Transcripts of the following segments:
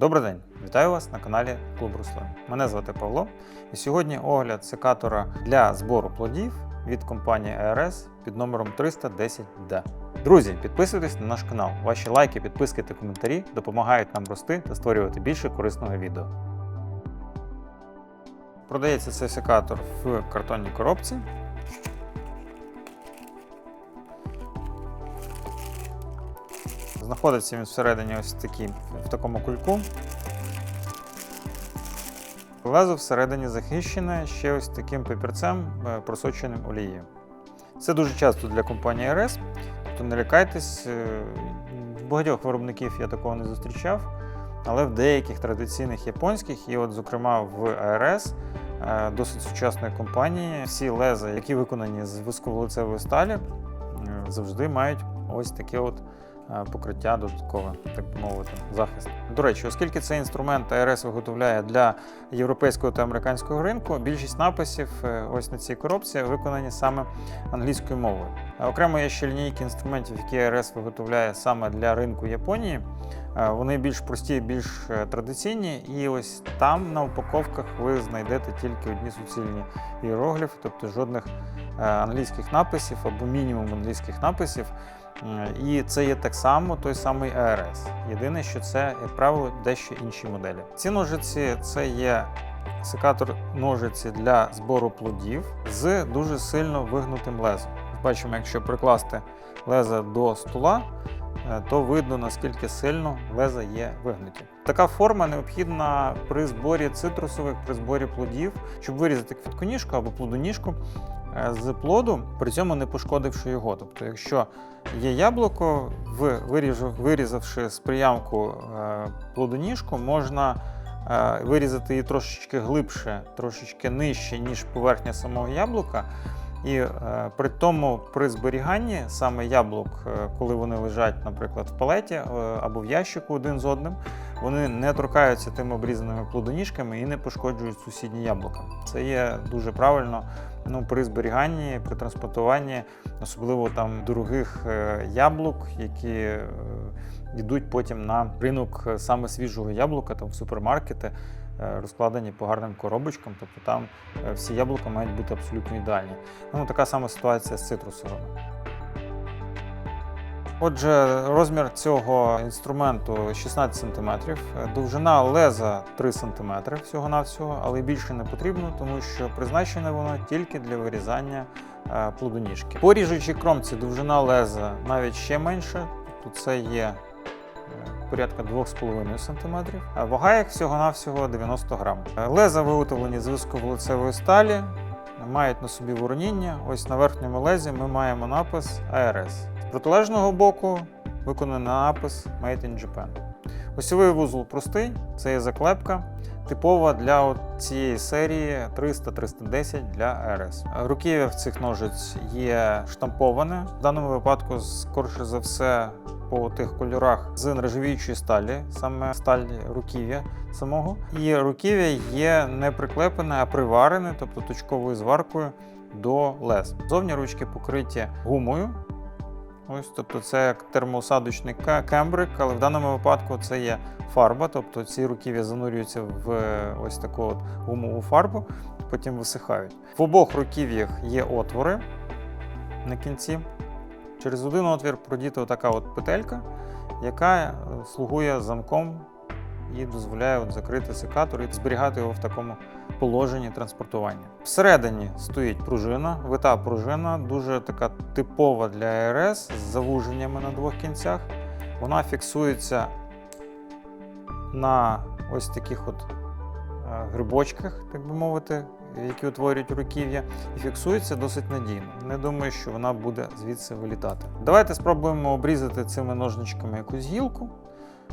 Добрий день! Вітаю вас на каналі Клуб Руслан. Мене звати Павло, і сьогодні огляд секатора для збору плодів від компанії ARS під номером 310D. Друзі, підписуйтесь на наш канал. Ваші лайки, підписки та коментарі допомагають нам рости та створювати більше корисного відео. Продається цей секатор в картонній коробці. Знаходиться він всередині ось такий, в такому кульку. Лезо всередині захищене ще ось таким папірцем, е, просоченим олією. Це дуже часто для компанії RS, тобто не лякайтесь, е, багатьох виробників я такого не зустрічав, але в деяких традиційних японських, і от, зокрема, в ARS, е, досить сучасної компанії, всі леза, які виконані з висковолицевої сталі, завжди мають ось таке от покриття додаткове, так би мовити, захист. До речі, оскільки цей інструмент ARS виготовляє для європейського та американського ринку, більшість написів е, ось на цій коробці виконані саме англійською мовою. Е, Окремо є ще лінійки інструментів, які ARS виготовляє саме для ринку Японії. Е, Вони більш прості, більш е, традиційні, і ось там на упаковках ви знайдете тільки одні суцільні іерогліфи, тобто жодних е, англійських написів або мінімум англійських написів. Е, І це є так само той самий ARS. Єдине, що це, як правило, дещо інші моделі. Ці ножиці це є секатор ножиці для збору плодів з дуже сильно вигнутим лезом. Бачимо, якщо прикласти леза до стола, е, то видно наскільки сильно леза є вигнуті. Така форма необхідна при зборі цитрусових, при зборі плодів, щоб вирізати квітконіжку або плодоніжку з плоду, при цьому не пошкодивши його. Тобто, якщо є яблуко, вирізавши з приямку е, плодоніжку, можна е, вирізати її трошечки глибше, трошечки нижче, ніж поверхня самого яблука. І е, при тому при зберіганні саме яблук, е, коли вони лежать, наприклад, в палеті е, або в ящику один з одним, вони не торкаються тими обрізаними плодоніжками і не пошкоджують сусідні яблука. Це є дуже правильно ну, при зберіганні, при транспортуванні, особливо там дорогих е, яблук, які е, йдуть потім на ринок е, саме свіжого яблука, там в супермаркети. Е, Розкладені по гарним коробочкам, тобто там е, всі яблука мають бути абсолютно ідеальні. Ну, така сама ситуація з цитрусовими. Отже, розмір цього інструменту 16 см, довжина леза 3 см всього-навсього, але більше не потрібно, тому що призначене воно тільки для вирізання е, плодоніжки. По ріжучій кромці довжина леза навіть ще менша, тобто це є е, порядка 2,5 см, вага їх всього-навсього 90 грам. Леза виготовлені з висковолицевої сталі, мають на собі вороніння. Ось на верхньому лезі ми маємо напис ARS. З протилежного боку виконаний напис Made in Japan. Осьовий вузол простий, це є заклепка, типова для цієї серії 300-310 для RS. Руків'я в цих ножиць є штамповане. В даному випадку, скоріше за все, по тих кольорах з нержавіючої сталі, саме сталь руків'я самого. І руків'я є не прикреплене, а приварене, тобто точковою зваркою до лез. Зовні ручки покриті гумою. Ось, тобто це як термоусадочний кембрик, але в даному випадку це є фарба, тобто ці руків'я занурюються в е, ось таку от гумову фарбу, потім висихають. В обох руків'ях є отвори на кінці. Через один отвір продіта така от петелька, яка е, слугує замком і дозволяє от закрити секатор і зберігати його в такому положенні транспортування. Всередині стоїть пружина, вита пружина, дуже така типова для РС з завуженнями на двох кінцях. Вона фіксується на ось таких от е, грибочках, так би мовити, які утворюють руків'я, і фіксується досить надійно. Не думаю, що вона буде звідси вилітати. Давайте спробуємо обрізати цими ножничками якусь гілку.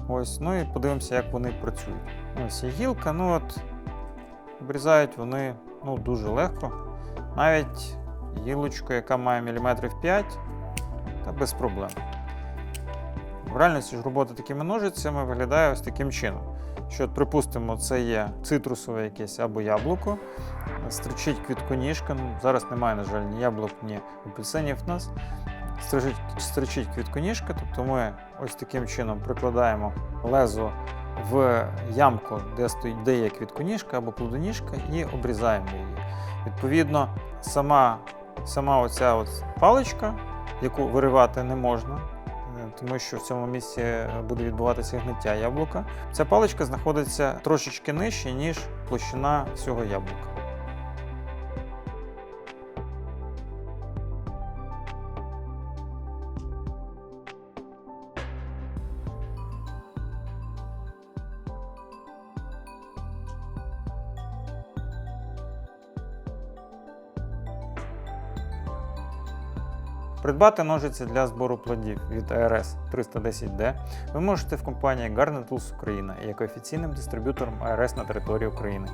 Ось, ну і подивимося, як вони працюють. Ось є гілка, ну от обрізають вони ну, дуже легко. Навіть гілочку, яка має міліметрів 5, та без проблем. В реальності ж робота такими ножицями виглядає ось таким чином. Що, припустимо, це є цитрусове якесь або яблуко, стричить квітконіжка. Ну, зараз немає, на жаль, ні яблук, ні апельсинів в нас. Стричить, стричить квітконіжка, тобто ми ось таким чином прикладаємо лезо в ямку, де стоїть де є квітконіжка або плодоніжка, і обрізаємо її. Відповідно, сама, сама оця от паличка, яку виривати не можна, тому що в цьому місці е, буде відбуватися гниття яблука. Ця паличка знаходиться трошечки нижче, ніж площина всього яблука. Придбати ножиці для збору плодів від ARS 310D ви можете в компанії Garden Tools Україна як офіційним дистриб'ютором ARS на території України.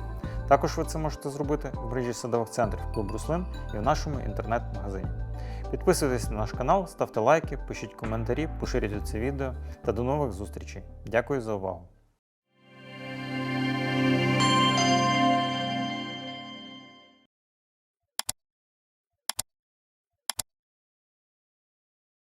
Також ви це можете зробити в мережі садових центрів Клуб Руслин і в нашому інтернет-магазині. Підписуйтесь на наш канал, ставте лайки, пишіть коментарі, поширюйте це відео та до нових зустрічей. Дякую за увагу!